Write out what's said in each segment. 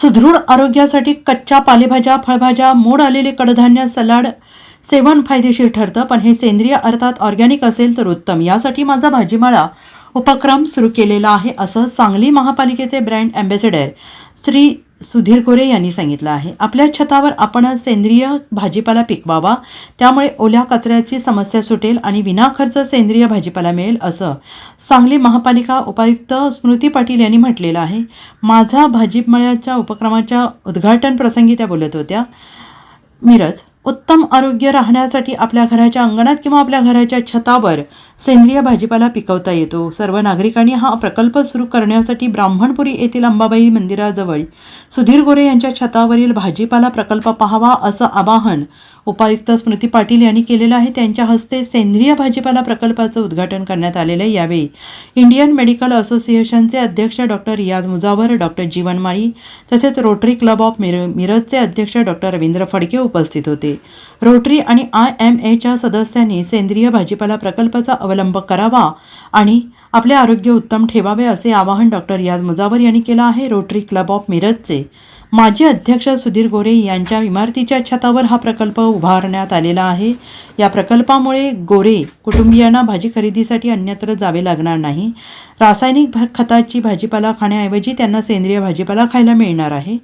सुदृढ आरोग्यासाठी कच्च्या पालेभाज्या फळभाज्या मोड आलेले कडधान्य सलाड सेवन फायदेशीर ठरतं. पण हे सेंद्रिय अर्थात ऑर्गॅनिक असेल तर उत्तम. यासाठी माझा भाजीमाळा उपक्रम सुरू केलेला आहे असं सांगली महापालिकेचे ब्रँड अँबॅसेडर श्री सुधीर गोरे यांनी सांगितलं आहे. आपल्या छतावर आपण सेंद्रिय भाजीपाला पिकवावा त्यामुळे ओल्या कचऱ्याची समस्या सुटेल आणि विनाखर्च सेंद्रिय भाजीपाला मिळेल असं सांगली महापालिका उपायुक्त स्मृती पाटील यांनी म्हटलेलं आहे. माझा भाजीमळ्याच्या उपक्रमाच्या उद्घाटन प्रसंगी त्या बोलत होत्या. मिरज उत्तम आरोग्य राहण्यासाठी आपल्या घराच्या अंगणात किंवा आपल्या घराच्या छतावर सेंद्रिय भाजीपाला पिकवता येतो. सर्व नागरिकांनी हा प्रकल्प सुरू करण्यासाठी ब्राह्मणपुरी येथील अंबाबाई मंदिराजवळ सुधीर गोरे यांच्या छतावरील भाजीपाला प्रकल्प पाहावा असं आवाहन उपायुक्त स्मृती पाटील यांनी केलेलं आहे. त्यांच्या हस्ते सेंद्रिय भाजीपाला प्रकल्पाचं उद्घाटन करण्यात आलेलं आहे. यावेळी इंडियन मेडिकल असोसिएशनचे अध्यक्ष डॉक्टर रियाज मुजावर डॉक्टर जीवन माळी तसेच रोटरी क्लब ऑफ मिर मिरजचे अध्यक्ष डॉक्टर रवींद्र फडके उपस्थित होते. रोटरी आणि आय एम एच्या सदस्यांनी सेंद्रिय भाजीपाला प्रकल्पाचा अवलंब करावा आणि आपले आरोग्य उत्तम ठेवावे असे आवाहन डॉक्टर रियाज मुजावर यांनी केलं आहे. रोटरी क्लब ऑफ मिरजचे माजी अध्यक्ष सुधीर गोरे यांच्या इमारतीच्या छतावर हा प्रकल्प उभारण्यात आलेला आहे. या प्रकल्पामुळे गोरे कुटुंबियांना भाजी खरेदीसाठी अन्यत्र जावे लागणार नाही. रासायनिक खताची भाजीपाला खाण्याऐवजी त्यांना सेंद्रिय भाजीपाला खायला मिळणार आहे.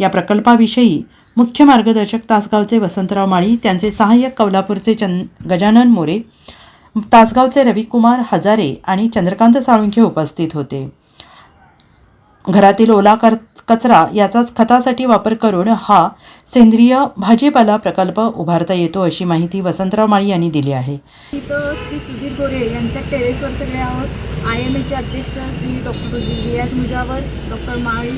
या प्रकल्पाविषयी मुख्य मार्गदर्शक तासगावचे वसंतराव माळी त्यांचे सहाय्यक कौलापूरचे चंद गजानन मोरे तासगावचे रविकुमार हजारे आणि चंद्रकांत साळुंखे उपस्थित होते. घरातील ओला कर कचरा याचाच खतासाठी वापर करून हा सेंद्रिय भाजीपाला प्रकल्प उभारता येतो अशी माहिती वसंतराव माळी यांनी दिली आहे. इथं श्री सुधीर गोरे यांच्या टेरेसवर सगळे आहोत. आय एम एचे अध्यक्ष श्री डॉक्टर रियाज मुजावर डॉक्टर माळी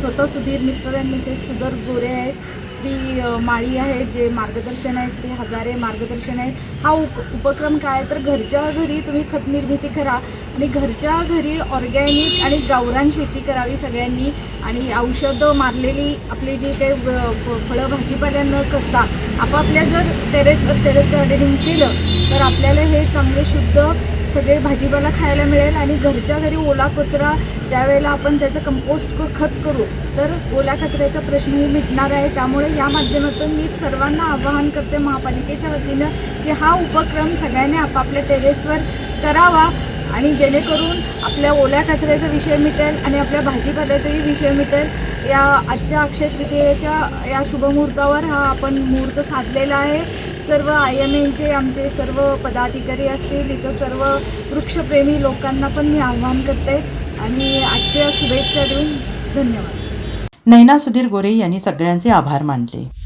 स्वतः सुधीर मिस्टर अँड मिसेस सुधर गोरे आहेत. श्री माळी आहेत जे मार्गदर्शन आहेत श्री हजारे मार्गदर्शन आहेत. हा उप उपक्रम काय आहे? तर घरच्या घरी तुम्ही खतनिर्मिती करा आणि घरच्या घरी ऑर्गॅनिक आणि गावरान शेती करावी सगळ्यांनी. आणि औषधं मारलेली आपली जी काही फ- फळं भाजीपाल्या न करता आपापल्या जर टेरेस टेरेस गार्डनिंग केलं तर आपल्याला हे चांगले शुद्ध सगळे भाजीपाला खायला मिळेल आणि घरच्या घरी ओला कचरा ज्या वेळेला आपण त्याचं कंपोस्ट खत करू तर ओल्या कचऱ्याचा प्रश्नही मिटणार आहे. त्यामुळे या माध्यमातून मी सर्वांना आवाहन करते महापालिकेच्या वतीनं की हा उपक्रम सगळ्यांनी आपापल्या टेरेसवर करावा आणि जेणेकरून आपल्या ओल्या कचऱ्याचा विषय मिटेल आणि आपल्या भाजीपाल्याचाही विषय मिटेल. या आजच्या अक्षय तृतीयेच्या या शुभमुहूर्तावर हा आपण मुहूर्त साधलेला आहे. सर्व आय एम एनचे आमचे सर्व पदाधिकारी असतील इथं सर्व वृक्षप्रेमी लोकांना पण मी आव्हान करते. आणि आजच्या शुभेच्छा देऊन धन्यवाद. नैना सुधीर गोरे यांनी सगळ्यांचे आभार मानले.